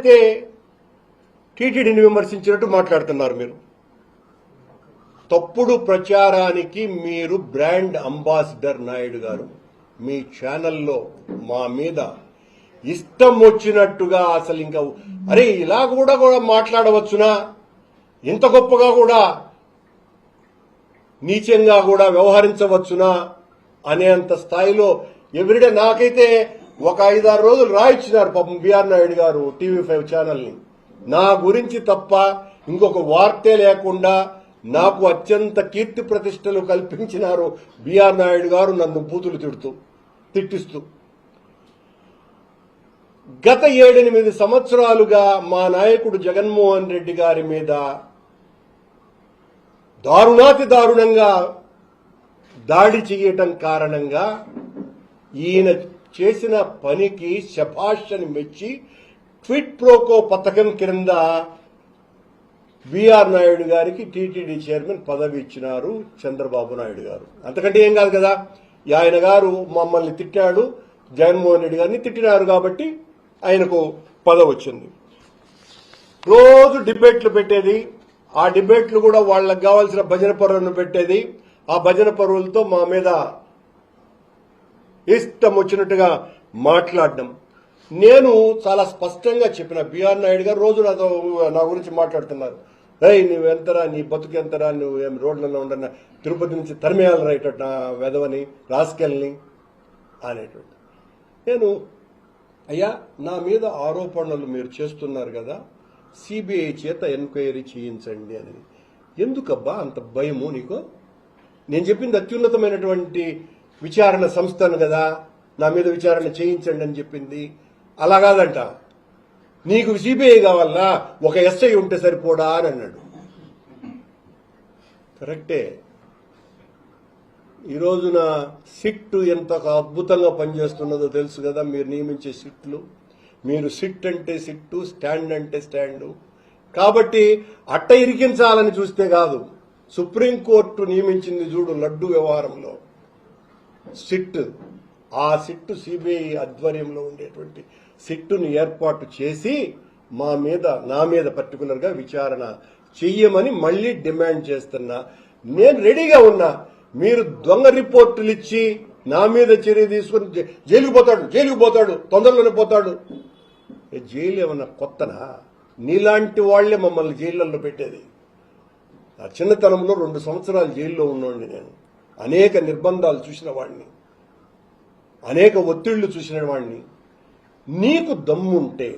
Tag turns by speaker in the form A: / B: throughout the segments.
A: అయితే టీటీడీని విమర్శించినట్టు మాట్లాడుతున్నారు మీరు. తప్పుడు ప్రచారానికి మీరు బ్రాండ్ అంబాసిడర్ నాయుడు గారు మీ ఛానల్లో మా మీద ఇష్టం వచ్చినట్టుగా అసలు ఇంకా అరే ఇలా కూడా కూడా మాట్లాడవచ్చునా? ఇంత గొప్పగా కూడా నీచంగా కూడా వ్యవహరించవచ్చునా? అనేంత స్థాయిలో ఎవ్రీడే నాకైతే ఒక ఐదారు రోజులు రాయించినారు పాపం బిఆర్ నాయుడు గారు టీవీ ఫైవ్ ఛానల్ని నా గురించి తప్ప ఇంకొక వార్తే లేకుండా నాకు అత్యంత కీర్తి ప్రతిష్టలు కల్పించినారు బిఆర్ నాయుడు గారు నన్ను బూతులు తిడుతూ తిట్టిస్తూ. గత ఏడెనిమిది సంవత్సరాలుగా మా నాయకుడు జగన్మోహన్ రెడ్డి గారి మీద దారుణాతి దారుణంగా దాడి చేయటం కారణంగా ఈయన చేసిన పనికి శభాష్ అని మెచ్చి ట్విట్ ప్రోకో పథకం క్రింద బిఆర్ నాయుడు గారికి టీటీడీ చైర్మన్ పదవి ఇచ్చినారు చంద్రబాబు నాయుడు గారు. అంతకంటే ఏం కాదు కదా ఆయన గారు మమ్మల్ని తిట్టాడు జగన్మోహన్ రెడ్డి గారిని తిట్టినారు కాబట్టి ఆయనకు పదవి వచ్చింది. రోజు డిబేట్లు పెట్టేది ఆ డిబేట్లు కూడా వాళ్ళకి కావాల్సిన భజన పరువులను పెట్టేది ఆ భజన పరువులతో మా మీద ఇష్టం వచ్చినట్టుగా మాట్లాడడం. నేను చాలా స్పష్టంగా చెప్పిన బిఆర్ నాయుడు గారు రోజు నాతో నా గురించి మాట్లాడుతున్నారు. ఏయ్ నువ్వు ఎంతరా నీ బతుకు ఎంతరా నువ్వు ఏం రోడ్లలో ఉండన్న తిరుపతి నుంచి తరిమేయాలి రైట్ నా వెధవని రాసుకెళ్ళని అనేటువంటి. నేను అయ్యా నా మీద ఆరోపణలు మీరు చేస్తున్నారు కదా సిబిఐ చేత ఎంక్వైరీ చేయించండి అని. ఎందుకబ్బా అంత భయము నీకు? నేను చెప్పింది అత్యున్నతమైనటువంటి విచారణ సంస్థను కదా నా మీద విచారణ చేయించండి అని చెప్పింది. అలా కాదంట. నీకు సిబిఐ కావాలా ఒక ఎస్ఐ ఉంటే సరిపోడా అని అన్నాడు. కరెక్టే. ఈ రోజున సిట్ ఎంత అద్భుతంగా పనిచేస్తున్నదో తెలుసు కదా మీరు నియమించే సిట్లు. మీరు సిట్ అంటే సిట్టు స్టాండ్ అంటే స్టాండు. కాబట్టి అట్ట ఇరికించాలని చూస్తే కాదు. సుప్రీంకోర్టు నియమించింది చూడు లడ్డు వ్యవహారంలో. సిట్ ఆ సిట్టు సిబిఐ ఆధ్వర్యంలో ఉండేటువంటి సిట్టును ఏర్పాటు చేసి మా మీద నా మీద పర్టికులర్గా విచారణ చెయ్యమని మళ్ళీ డిమాండ్ చేస్తున్నా. నేను రెడీగా ఉన్నా. మీరు దొంగ రిపోర్టులు ఇచ్చి నా మీద చర్య తీసుకుని జైలుకు పోతాడు జైలుకు పోతాడు తొందరలోనే పోతాడు. ఏ జైలు ఏమన్నా కొత్తనా? నీలాంటి వాళ్ళే మమ్మల్ని జైళ్ళల్లో పెట్టేది. నా చిన్నతనంలో రెండు సంవత్సరాలు జైల్లో ఉన్నోడిని నేను. అనేక నిర్బంధాలు చూసిన వాడిని అనేక ఒత్తిళ్ళు చూసిన వాడిని నీకు దమ్ముంటే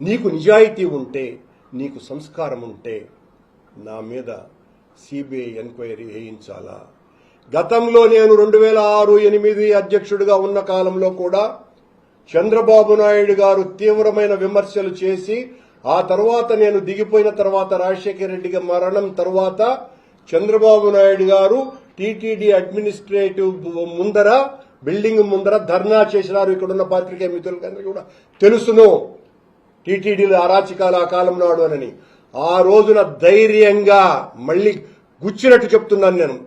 A: నీకు నిజాయితీ ఉంటే నీకు సంస్కారం ఉంటే నా మీద సిబిఐ ఎంక్వైరీ వేయించాలా? గతంలో నేను రెండు వేల ఆరు ఎనిమిది అధ్యక్షుడిగా ఉన్న కాలంలో కూడా చంద్రబాబు నాయుడు గారు తీవ్రమైన విమర్శలు చేసి ఆ తర్వాత నేను దిగిపోయిన తర్వాత రాజశేఖర రెడ్డి మరణం తర్వాత చంద్రబాబు నాయుడు గారు టీటీడీ అడ్మినిస్ట్రేటివ్ ముందర బిల్డింగ్ ముందర ధర్నా చేసినారు ఇక్కడున్న పాత్రికేయ మిత్రులు కూడా. తెలుసును టీటీడీలో అరాచకాలు ఆ కాలం నాడు అని ఆ రోజున ధైర్యంగా మళ్ళీ గుచ్చినట్టు చెప్తున్నాను నేను.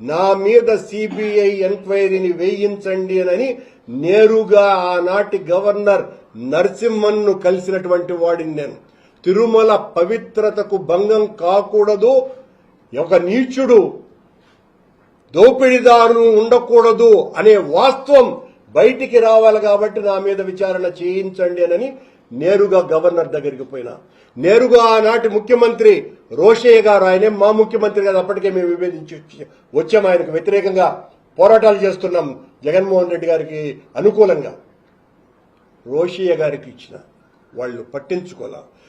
A: నా మీద సిబిఐ ఎంక్వైరీని వేయించండి అని నేరుగా ఆనాటి గవర్నర్ నరసింహన్ను కలిసినటువంటి వాడిని నేను. తిరుమల పవిత్రతకు భంగం కాకూడదు. ఒక నీచుడు దోపిడీదారులు ఉండకూడదు అనే వాస్తవం బయటికి రావాలి కాబట్టి నా మీద విచారణ చేయించండి అని నేరుగా గవర్నర్ దగ్గరికి పోయినా. నేరుగా ఆనాటి ముఖ్యమంత్రి రోషయ్య గారు ఆయనే మా ముఖ్యమంత్రి గారు అప్పటికే మేము విభేదించి వచ్చి- వచ్చాము ఆయనకు వ్యతిరేకంగా పోరాటాలు చేస్తున్నాం జగన్మోహన్ రెడ్డి గారికి అనుకూలంగా. రోషయ్య గారికి ఇచ్చిన వాళ్ళు పట్టించుకోలే.